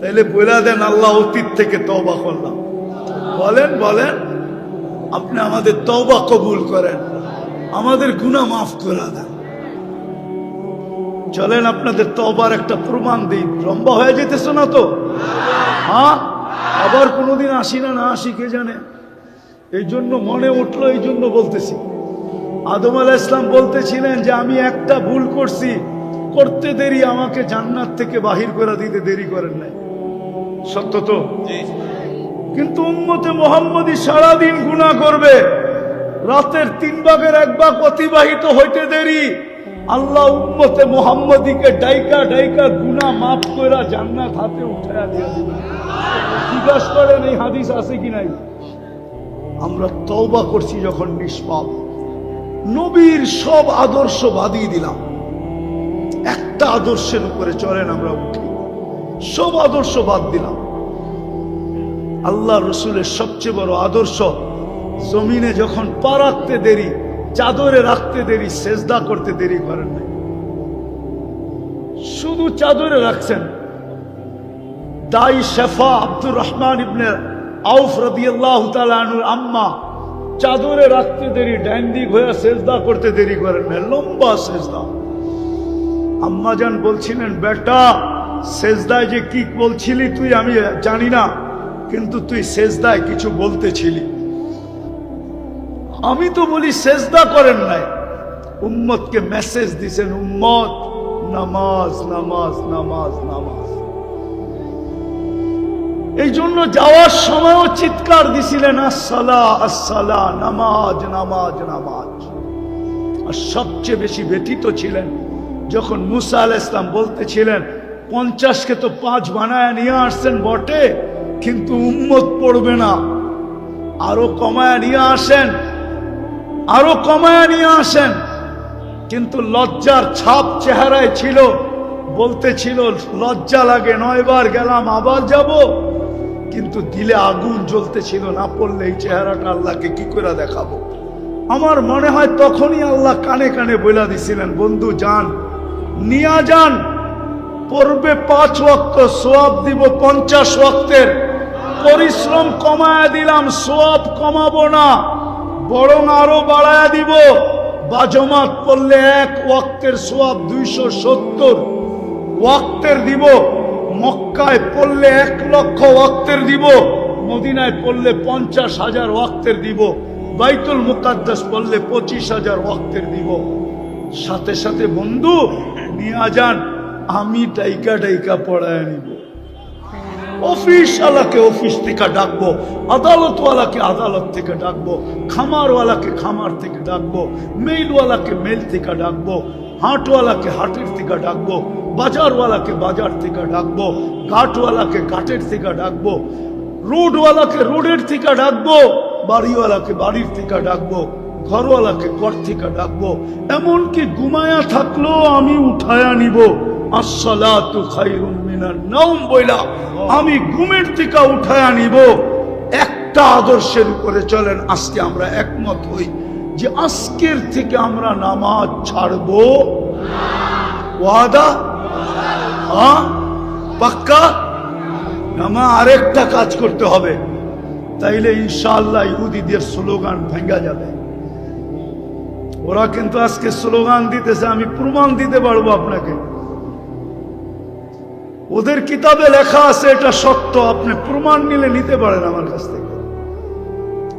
তাইলে বলে দেন, আল্লাহ অতীত থেকে তওবা করলাম। বলেন বলেন, আপনি আমাদের তওবা কবুল করেন, আমাদের গুনাহ মাফ করে দেন। চলেন, আপনাদের তওবার একটা প্রমাণ দিই। লম্বা হয়ে যেতেছে না তো? হ্যাঁ? আবার কোনোদিন আসি না না আসি, কে জানে? এই জন্য মনে উঠল, এই জন্য বলতেছি। আদম আলাহ ইসলাম বলতেছিলেন যে, আমি একটা ভুল করছি। করতে দেরি, আমাকে জান্নাত থেকে বাহির করে দিতে দেরি করেন নাই। সত্য তো? কিন্তু উম্মতে মোহাম্মদী সারাদিন গুণা করবে। রাতের তিন ভাগের এক ভাগ অতিবাহিত হইতে দেরি। আল্লাহ উম্মতে মোহাম্মদীকে ডাইকা ডাইকা গুনাহ মাফ কইরা জান্নাত হাতে উঠায়া দিয়া দিবে। জিজ্ঞাসা করেন এই হাদিস আছে কি নাই? আমরা তওবা করছি যখন নিষ্পাপ। নবীর সব আদর্শ বাদিয়ে দিলাম। একটা আদর্শের উপরে চলেন আমরা উঠি। সব আদর্শ বাদ দিলাম। আল্লাহ রসুলের সবচেয়ে বড় আদর্শ, জমিনে যখন পা রাখতে দেরি, চাদরে রাখতে দেরি, সেজদা করতে দেরি করেন নাই। শুধু চাদরে রাখছেন। দাই শেফা আব্দুর রহমান ইবনে আউফ তাআলা আনহুর আম্মা চাদরে রাখতে দেরি ডাইন দিক হয়ে সেজদা করতে দেরি করেন না লম্বা সেজদা। আম্মা জান বলছিলেন, বেটা সেজদায় যে কি বলছিলি তুই আমি জানি না, কিন্তু তুই সেজদায় কিছু বলতেছিলি। আমি তো বলি সেজদা করেন নাই। উম্মতকে মেসেজ দিছেন, উম্মত, নামাজ নামাজ নামাজ নামাজ। এই জন্য যাওয়ার সময়ও চিৎকার দিছিলেন, আসসালা আসসালা, নামাজ নামাজ নামাজ। আর সবচেয়ে বেশি ব্যথিত ছিলেন যখন মুসা আল ইসলাম বলতেছিলেন পঞ্চাশকে তো পাঁচ বানায় নিয়ে আসছেন বটে, কিন্তু উম্মত পড়বে না। আরও কমায় নিয়ে আসেন, আরও কমায় নিয়ে আসেন। কিন্তু লজ্জার ছাপ চেহারায় ছিল বলতেছিল লজ্জা লাগে, নয়বার গেলাম, আবার যাব। কিন্তু দিলে আগুন জ্বলতে ছিল, না পড়লে এই চেহারাটা আল্লাহকে কি করে দেখাবো? আমার মনে হয় তখনই আল্লাহ কানে কানে বইলা দিছিলেন, বন্ধু, যান, নিয়া যান। পড়বে পাঁচ ওয়াক্ত সোয়াব দিব পঞ্চাশ ওয়াক্তের। পরিশ্রম কমায়া দিলাম, সোয়াব কমাবো না। বরং আরও বাড়ায়া দিব। বাজমাত পড়লে এক ওয়াক্তের সোয়াব দুইশো সত্তর। ওয়াক্তের দিব, মক্কায় পড়লে এক লক্ষ ওয়াক্তের দিব। মদিনায় পড়লে পঞ্চাশ হাজার ওয়াক্তের দিব। বাইতুল মুকাদ্দাস পড়লে পঁচিশ হাজার ওয়াক্তের দিব। সাথে সাথে বন্ধু, নিয়ে যান। আমি ডাইকা ডাইকা পড়ায় নিব অফিস ওয়ালাকে অফিস থেকে ডাকবো আদালতওয়ালাকে আদালত থেকে ডাকবো খামারওয়ালাকে খামার থেকে ডাকবো মেইলওয়ালাকে মেল থেকে ডাকবো হাটওয়ালাকে হাটের থেকে ডাকবো বাজারওয়ালাকে বাজার থেকে ডাকবো ঘাটওয়ালাকে ঘাটের থেকে ডাকবো রোডওয়ালাকে রোডের থেকে ডাকবো বাড়িওয়ালাকে বাড়ির থেকে ডাকবো ঘরওয়ালাকে ঘর থেকে ডাকবো এমনকি ঘুমায়া থাকলেও আমি উঠায়া নিব আসসালাতু আমি ঘুমের থেকে উঠায় নিব। একটা আদর্শের উপরে চলেন, আজকে আমরা একমত হই যে আজকের থেকে আমরা নামাজ ছাড়বো। ওয়াদা? হ্যাঁ? পাক্কা? আমা আরেকটা কাজ করতে হবে। তাইলে ইনশাআল্লাহ ইহুদিদের স্লোগান ভেঙ্গা যাবে। ওরা কিন্তু আজকে স্লোগান দিতেছে, আমি প্রমাণ দিতে পারব আপনাকে। ওদের কিতাবে লেখা আছে, এটা সত্য। আপনি প্রমাণ নিলে নিতে পারেন আমার কাছ থেকে।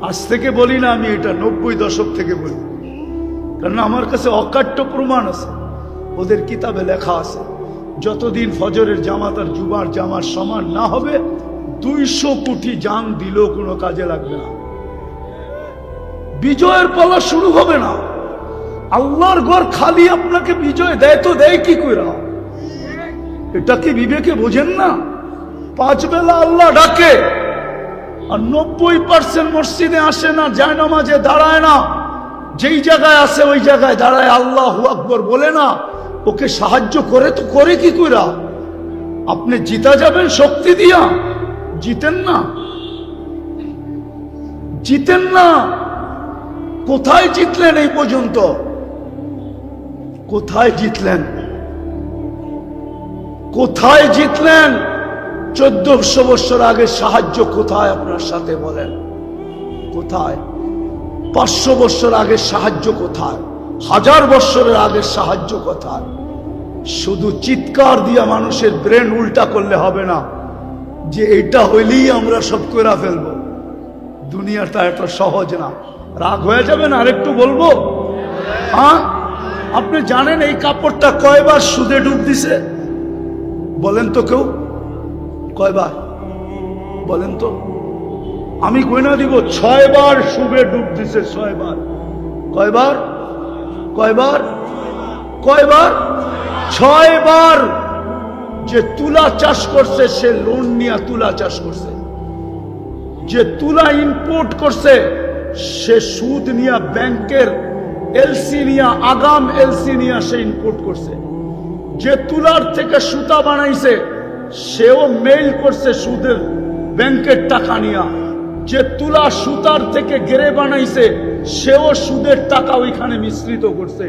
আজ থেকে বলি না আমি, এটা নব্বই দশক থেকে বলি। কারণ আমার কাছে অকাট্য প্রমাণ আছে। ওদের কিতাবে লেখা আছে, যতদিন ফজরের জামাত আর জুমার জামার সমান না হবে, দুইশো কোটি জান দিলেও কোনো কাজে লাগবে না। বিজয়ের পালা শুরু হবে না। আল্লাহর ঘর খালি আপনাকে বিজয় দেয় তো দেয় কি কইরা? এটা কি বিবেকে বোঝেন না? পাঁচ বেলা আল্লাহ ডাকে। আর নব্বই পার্সেন্ট মসজিদে আসে না, যায় নামাজে, দাঁড়ায় না। যেই জায়গায় আসে, ওই জায়গায় দাঁড়ায় আল্লাহ আকবর বলে না। ওকে সাহায্য করে তো করে কি কইরা? আপনি জিতা যাবেন শক্তি দিয়া। জিতেন না। জিতেন না। কোথায় জিতলেন এই পর্যন্ত? কোথায় জিতলেন? কোথায় জিতলেন? চোদ্দশো বছর আগে সাহায্য কোথায় আপনার সাথে বলেন? কোথায়? পাঁচশো বছর আগে সাহায্য কোথায়? হাজার বছরের আগে সাহায্য কোথায়? শুধু চিৎকার দিয়া মানুষের ব্রেন উল্টা করলে হবে না, যে এটা হইলেই আমরা সব করে ফেলব। দুনিয়াটা এত সহজ না। রাগ হয়ে যাবে না আরেকটু বলব? হ্যাঁ? আপনি জানেন এই কাপড়টা কয়বার সুদে ডুব দিছে? বলেন তো কেউ? কয়বার? বলেন তো। আমি কইনা দিব, ছয়বার সুবে ডুব দিছে, ছয়বার। কয়বার? কয়বার? কয়বার? ছয়বার যে তুলা চাষ করছে, সে লোন নিয়ে তুলা চাষ করছে। যে তুলা ইম্পোর্ট করছে, সে সুদ নিয়ে ব্যাংকের এলসি নিয়ে, আগাম এলসি নিয়ে সে ইম্পোর্ট করছে। যে তুলার থেকে সুতা বানাইছে, সেও মেইল করছে সুদের ব্যাংকের টাকা নিয়া। যে তুলা সুতার থেকে গেরে বানাইছে, সেও সুদের টাকা ওইখানে মিশ্রিত করছে।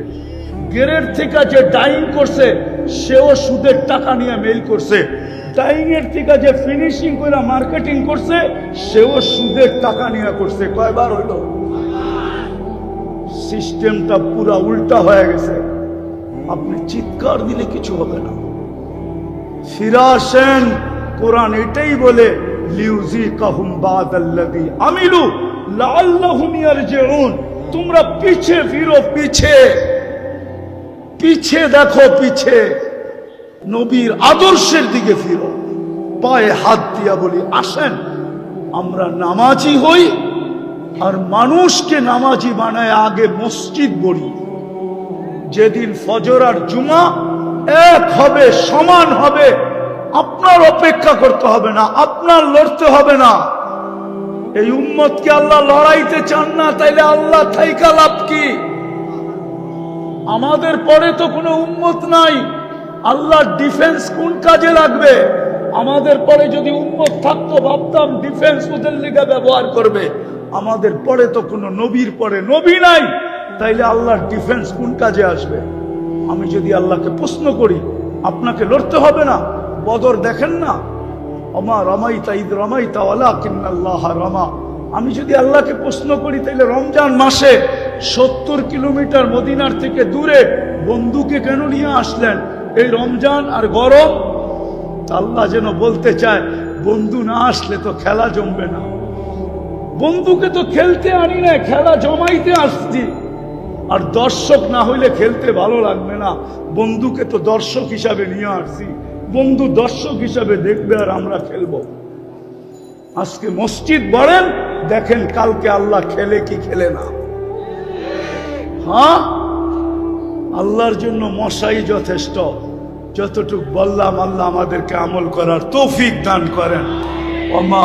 গেরের থেকে যে ডাইং করছে, সেও সুদের টাকা নিয়ে মেইল করছে। ডাইং এর থেকে যে ফিনিশিং করে মার্কেটিং করছে, সেও সুদের টাকা নিয়ে করছে। কয়বার হইল? সিস্টেমটা পুরা উল্টা হয়ে গেছে। আপনি চিৎকার দিলে কিছু হবে না। ফিরে আসেন কোরআন এটাই বলে লিউজি কাহুম বাদাল্লাযী আমিলু, লাআল্লাহুম ইয়ারজিউন। তোমরা পিছে ফিরো, পিছে। পিছে দেখো, পিছে। নবীর আদর্শের দিকে ফিরো। পায়ে হাত দিয়া বলি, আসেন, আমরা নামাজি হই, আর মানুষকে নামাজি বানায় আগে মসজিদ গড়ি। যেদিন ফজর আর জুমা এক হবে, সমান হবে। আপনার অপেক্ষা করতে হবে না, আপনার লড়তে হবে না। এই উম্মতকে আল্লাহ লড়াইতে চান না, তাইলে আল্লাহ থাইকা লাভ কি? আমাদের পরে তো কোনো উম্মত নাই। আল্লাহর ডিফেন্স কোন কাজে লাগবে? আমাদের পরে যদি উম্মত থাকতো, ভাবতাম ডিফেন্স ওদের লিগে ব্যবহার করবে। আমাদের পরে তো কোনো নবীর পরে নবী নাই। তাইলে আল্লাহর ডিফেন্স কোন কাজে আসবে? আমি যদি আল্লাহকে প্রশ্ন করি, আপনাকে লড়তে হবে না, বদর দেখেন না। অমা রমাইতা ঈদ রমাইতা ওয়ালা কিন্নাল্লাহ রমা। আমি যদি আল্লাহকে প্রশ্ন করি, তাইলে রমজান মাসে সত্তর কিলোমিটার মদিনার থেকে দূরে বন্ধুকে কেন নিয়ে আসলেন? এই রমজান আর গরম আল্লাহ যেন বলতে চায়, বন্ধু না আসলে তো খেলা জমবে না। বন্ধুকে তো খেলতে আনি না খেলা জমাইতে আসছি। আর দর্শক না হইলে খেলতে ভালো লাগবে না। বন্ধুকে তো দর্শক হিসাবে নিয়ে আসছি। বন্ধু দর্শক হিসাবে দেখবে আর আমরা খেলব। আজকে মসজিদ বলেন, দেখেন কালকে আল্লাহ খেলে কি খেলে না। হ্যাঁ? আল্লাহর জন্য মশাই যথেষ্ট। যতটুক বললাম, আল্লাহ আমাদেরকে আমল করার তৌফিক দান করেন। ওমা